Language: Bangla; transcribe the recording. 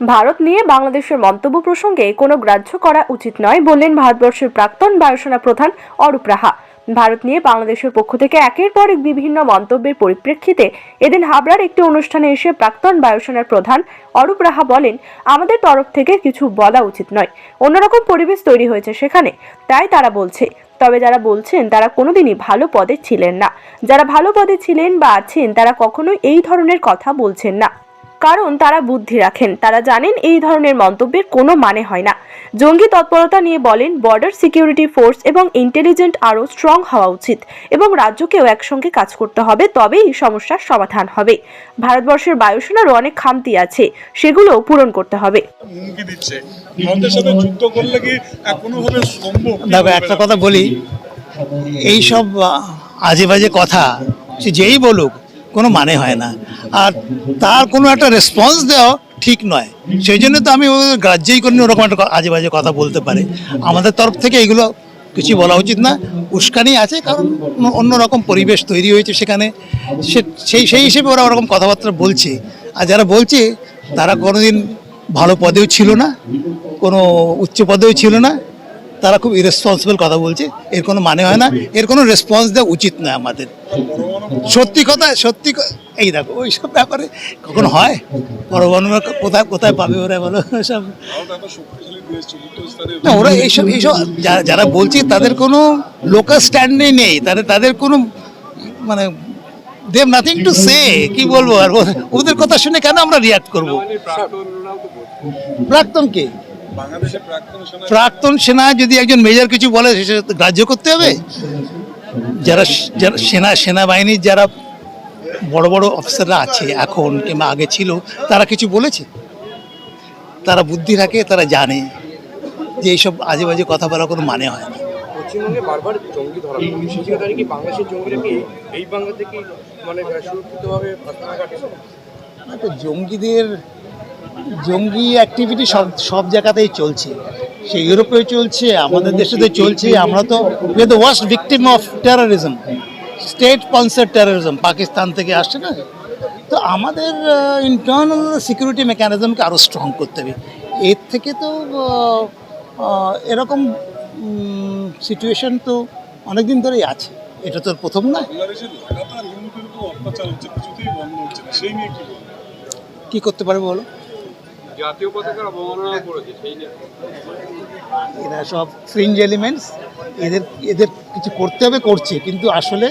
ভারত নিয়ে বাংলাদেশের মন্তব্য প্রসঙ্গে কোনো গ্রাহ্য করা উচিত নয় বললেন ভারতবর্ষের প্রাক্তন বায়ুসেনা প্রধান অরূপ রাহা। ভারত নিয়ে বাংলাদেশের পক্ষ থেকে একের পর এক বিভিন্ন মন্তব্যের পরিপ্রেক্ষিতে এদিন হাবড়ার একটি অনুষ্ঠানে এসে প্রাক্তন বায়ুসেনার প্রধান অরূপ রাহা বলেন, আমাদের তরফ থেকে কিছু বলা উচিত নয়। অন্যরকম পরিবেশ তৈরি হয়েছে সেখানে। তাই তারা বলছে, তবে যারা বলছেন তারা কোনোদিনই ভালো পদে ছিলেন না। যারা ভালো পদে ছিলেন বা আছেন তারা কখনোই এই ধরনের কথা বলছেন না। কারণ তারা বুদ্ধি রাখেন। তারা জানেন এই ধরনের মন্তব্যের কোনো মানে হয় না। জঙ্গি তৎপরতা নিয়ে বলেন বর্ডার সিকিউরিটি ফোর্স এবং ইন্টেলিজেন্ট আরও স্ট্রং হওয়া উচিত এবং রাজ্যকেও একসঙ্গে কাজ করতে হবে তবেই এই সমস্যার সমাধান হবে। ভারতবর্ষের বায়ুসেনারও অনেক খামতি আছে সেগুলো পূরণ করতে হবে। দেখো একটা কথা বলি এই সব আজে বাজে কথা যেই বলুক কোনো মানে হয় না। আর তার কোনো একটা রেসপন্স দেওয়া ঠিক নয়। সেই জন্য তো আমি গ্রাহ্যই করিনি ওরকম একটা আজে বাজে কথা বলতে পারে। আমাদের তরফ থেকে এগুলো কিছু বলা উচিত না। উস্কানি আছে, কারণ অন্য- অন্যরকম পরিবেশ তৈরি হয়েছে সেখানে। সেই সেই হিসেবে ওরা ওরকম কথাবার্তা বলছে। আর যারা বলছে, তারা কোনোদিন ভালো পদেও ছিল না, কোনো উচ্চ পদেও ছিল না। তারা খুব ইরেসপন্সিবল কথা বলছে। এর কোনো মানে হয় না। এর কোনো রেসপন্স দেওয়া উচিত নয় আমাদের। সত্যি কথা সত্যি এই দেখো ওই সব ব্যাপারে কখন হয়? পরমাণু কোথায় কোথায় পাবে ওরা বলো? সব না ওরা এইসব এইসব যারা- যারা বলছে তাদের কোনো লোকাল স্ট্যান্ডে নেই। তাদের তাদের কোনো মানে দেব নাথিং টু সে কি বলব আর? ওদের কথা শুনে কেন আমরা রিয়াক্ট করব? প্রাক্তন কে? প্রাক্তন সেনা যদি একজন মেজর কিছু বলে সে গ্রাহ্য করতে হবে? যারা যারা সেনা সেনাবাহিনীর যারা বড় বড় অফিসাররা আছে এখন কিংবা আগে ছিল তারা কিছু বলেছে? তারা বুদ্ধি রাখে তারা জানে যে এইসব আজে বাজে কথা বলার কোনো মানে হয় না। পশ্চিমবঙ্গে বারবার জঙ্গি ধরা পড়ে। সেই জায়গা কি বাংলাদেশের জঙ্গিরা কি এই বাংলা থেকে মানে সুরক্ষিতভাবে জঙ্গিদের জঙ্গি অ্যাক্টিভিটি সব সব জায়গাতেই চলছে। সে ইউরোপেও চলছে আমাদের দেশেতে চলছে। আমরা তো we are the worst victim of terrorism state sponsor terrorism Pakistan থেকে আসছে না? তো আমাদের ইন্টারনাল সিকিউরিটি মেকানিজমকে আরও স্ট্রং করতে হবে। এর থেকে তো এরকম সিচুয়েশন তো অনেক দিন ধরেই আছে। এটা তো প্রথম না? কি করতে পারবে বলো? জাতীয় পতাকার অবমাননা করেছে এরা সব ফ্রিঞ্জ এলিমেন্টস এদের এদের কিছু করতে হবে, করছে। কিন্তু আসলে